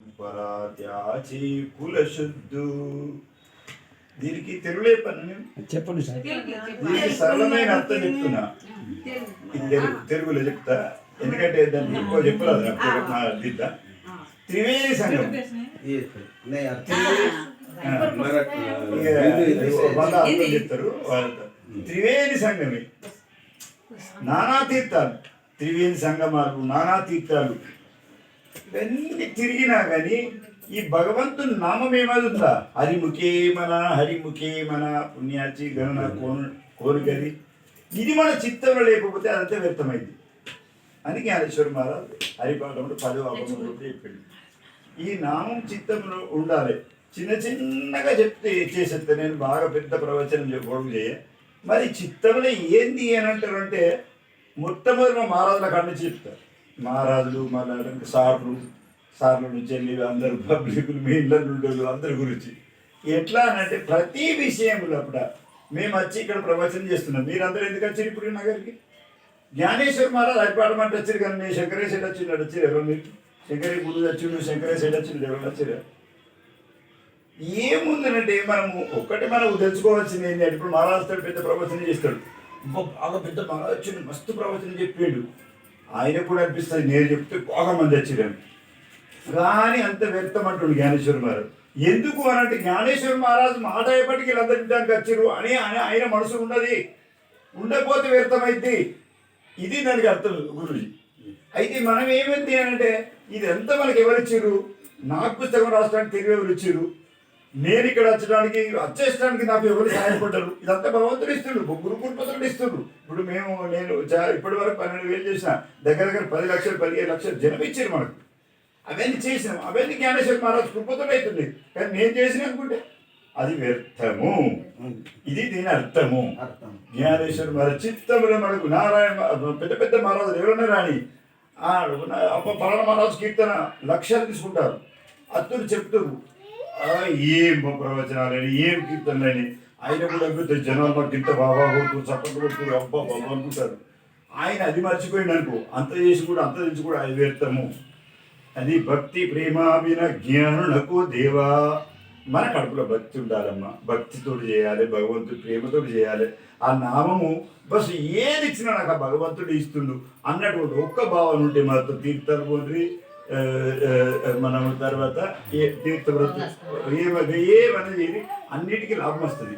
పరాధ్యాచి దీనికి తెలుగులే పని చెప్పండి సార్. దీనికి సరళమైన అర్థం చెప్తున్నా. తెలుగు. తెలుగులో చెప్తా. ఎందుకంటే దాన్ని ఎక్కువ చెప్పలేదు అర్థం త్రివేణి సంఘం. చెప్తారు త్రివేణి సంఘమే. నానా తీర్థాలు. త్రివేణి సంఘమాలు నానా తీర్థాలు. ఇవన్నీ తిరిగినా కానీ ఈ భగవంతుని నామం ఏమది ఉందా హరిముఖే మన హరిముఖే మన పుణ్యాచి గణన కోను కోరికది ఇది మన చిత్తంలో లేకపోతే అదంతా వ్యర్థమైంది. అని జ్ఞానేశ్వర మహారాజ్ హరిపాఠంలో పదో అపంలో చెప్పాడు. ఈ నామం చిత్తంలో ఉండాలి. చిన్న చిన్నగా చెప్తే చేసేస్తా నేను బాగా పెద్ద ప్రవచనం చెప్పడం చేయ. మరి చిత్తంలో ఏంది అని అంటారంటే మొట్టమొదటి మహారాజుల కన్నా చెప్తారు. మహారాజులు మళ్ళీ సార్లు సార్ల నుంచి వెళ్ళి అందరు పబ్లిక్లు మీ ఇళ్ళ నుండి అందరి గురించి. ఎట్లా అని అంటే ప్రతి విషయంలో అప్పుడ మేము వచ్చి ఇక్కడ ప్రవచనం చేస్తున్నాం. మీరందరూ ఎందుకు వచ్చారు ఇప్పుడు నగరికి? జ్ఞానేశ్వర్ మహారాజ్ హరిపాడమంటే వచ్చారు కానీ నేను శంకరేశ్వర వచ్చిండు వచ్చారు ఎవరు మీరు? శంకరే గురువు వచ్చిండు శంకరేశ్వర వచ్చిండు ఎవరు వచ్చారు? ఏముందనంటే మనము ఒక్కటి మనం తెలుసుకోవాల్సింది ఏంటి అంటే ఇప్పుడు మహారాజుతో పెద్ద ప్రవచనం చేస్తాడు. బాగా పెద్ద మహారాజు మస్తు ప్రవచనం చెప్పాడు. ఆయన కూడా అనిపిస్తుంది నేను చెప్తే బాగా మంది వచ్చిరని కానీ అంత వ్యర్థం అంటుండు జ్ఞానేశ్వరి మహారాజు ఎందుకు అని అంటే జ్ఞానేశ్వర మహారాజు మాట ఎప్పటికీ వీళ్ళందరి విధానికి వచ్చారు అని ఆయన ఆయన మనసు ఉన్నది. ఉండకపోతే వ్యర్థమైంది ఇది దానికి అర్థం గురుజీ. అయితే మనం ఏమైంది అని అంటే ఇది ఎంత మనకి ఎవరిచ్చారు? నాకు పుస్తకం రాష్ట్రానికి తెలివి ఎవరు ఇచ్చారు నేను ఇక్కడ వచ్చడానికి వచ్చేసడానికి నాకు ఎవరు సహాయపడ్డారు ఇదంతా భగవంతుడు ఇస్తుండ్రు గురు కుటుంబతుడు ఇస్తుండ్రు. ఇప్పుడు మేము నేను ఇప్పటి వరకు పన్నెండు వేలు చేసిన దగ్గర దగ్గర పది లక్షలు పదిహేను లక్షలు జనం ఇచ్చారు మనకు. అవన్నీ చేసినాం. అవన్నీ జ్ఞానేశ్వర మహారాజ్ కృపతుడు అవుతుంది కానీ నేను చేసిన అనుకుంటే అది వ్యర్థము. ఇది దీని అర్థము. అర్థం. జ్ఞానేశ్వర మహారాజ్ చిత్తములో మనకు నారాయణ పెద్ద పెద్ద మహారాజులు ఎవరైనా రాని పలానా మహారాజు కీర్తన లక్ష్యాలు తీసుకుంటారు. అత్తులు చెప్తారు ఆ, ఏం ప్రవచనాలని ఏం కీర్తనలని ఆయన కూడా అనుకుంటారు జనాల్లో గింత బాబా కొడుతూ చప్పట్లు కొడుతూ అబ్బా బాబా అనుకుంటారు. ఆయన అది మర్చిపోయింది అనుకో అంత చేసి కూడా అంత తెలిసి కూడా అది వ్యర్థము. అది భక్తి ప్రేమాభిన జ్ఞానులకు దేవా. మన కడుపులో భక్తి ఉండాలమ్మా. భక్తితో చేయాలి భగవంతుడు ప్రేమతో చేయాలి. ఆ నామము బస్ ఏది ఇచ్చినా నాకు ఆ భగవంతుడు ఇస్తుండు. అన్నటువంటి ఒక్క భావన ఉంటే మాత్రం తీర్థాలు పోండి మనం తర్వాత ఏ తీర్థవ్రతం ఏమది ఏమనేది ఏది అన్నిటికీ లాభం వస్తుంది.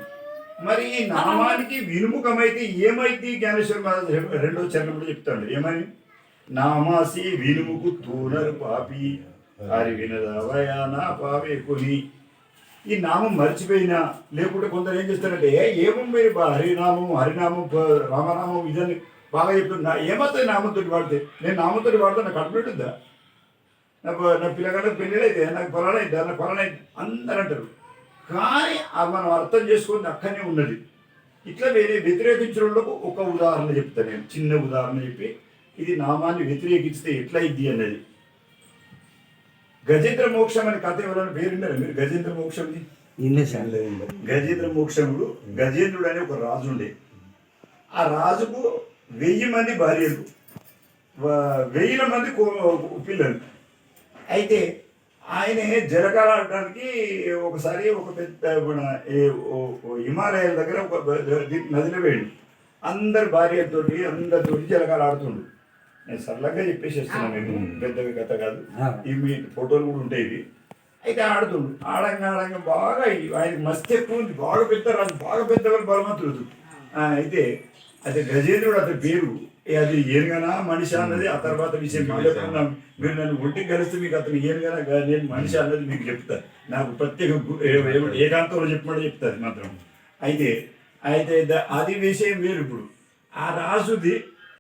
మరి ఈ నామానికి వినుముఖమైతే ఏమైతే జ్ఞానేశ్వర మహారాజ్ రెండో చరణంలో చెప్తాడు ఏమని? నామాసి వినుముకు తూనరు పాపి హరి వినదవయానా పాపే కొని. ఈ నామం మర్చిపోయినా లేకుంటే కొందరు ఏం చేస్తారంటే "ఏ, ఏమో మీరు హరినామం హరినామం రామనామం ఇదని బాగా చెప్తున్నా ఏమవుతుంది నామంతో వాడితే? నేను నామంతో వాడితే నాకు కట్టుబెట్టుందా నాకు నా పిల్లగాళ్ళకి పెళ్ళి అయితే నాకు పొలాలు అయితే నాకు పొలాలు అయితే అందరు అంటారు. కానీ అది మనం అర్థం చేసుకుంది అక్కడనే ఉన్నది. ఇట్లా వేరే వ్యతిరేకించడంలో ఒక ఉదాహరణ చెప్తాను నేను. చిన్న ఉదాహరణ చెప్పి ఇది నామాన్ని వ్యతిరేకిస్తే ఎట్లా ఇద్ది అన్నది. గజేంద్ర మోక్షం అనే కథ ఎవరైనా పేరున్నారు మీరు? గజేంద్ర సార్ గజేంద్ర మోక్షముడు గజేంద్రుడు అనే ఒక రాజు ఉండే. ఆ రాజుకు వెయ్యి మంది భార్యలు. వ- వెయ్యిల మంది కో- పిల్లలు. అయితే ఆయన జలకాలాడడానికి ఒకసారి ఒక పెద్ద మన ఏ- ఓ- ఓ హిమాలయాల దగ్గర ఒక నదిలో వేయండి. అందరు భార్యతోటి అందరితోటి జలకాలు ఆడుతుండు. నేను సరళంగా చెప్పేసేస్తున్నాను మీకు పెద్దగా కథ కాదు. ఇవి మీ ఫోటోలు కూడా ఉంటాయి ఇవి. అయితే ఆడుతుండు. ఆడంగా ఆడంగా బాగా ఆయనకి మస్తు ఎక్కువ ఉంది. బాగా పెద్ద రాజు బాగా పెద్దవాళ్ళు బలవంతుడు అయితే అయితే గజేంద్రుడు అతని పేరు అది ఏనుగనా మనిషి అన్నది ఆ తర్వాత విషయం. మాట్లాడుకున్నాం మీరు నన్ను ఒంటికి కలిస్తే మీకు అతను ఏనుగనా నేను మనిషి అన్నది మీకు చెప్తా నాకు ప్రత్యేక ఏకాంతంలో చెప్పమని చెప్తాది మాత్రం. అయితే అయితే అది విషయం వేరు ఇప్పుడు. ఆ రాజుది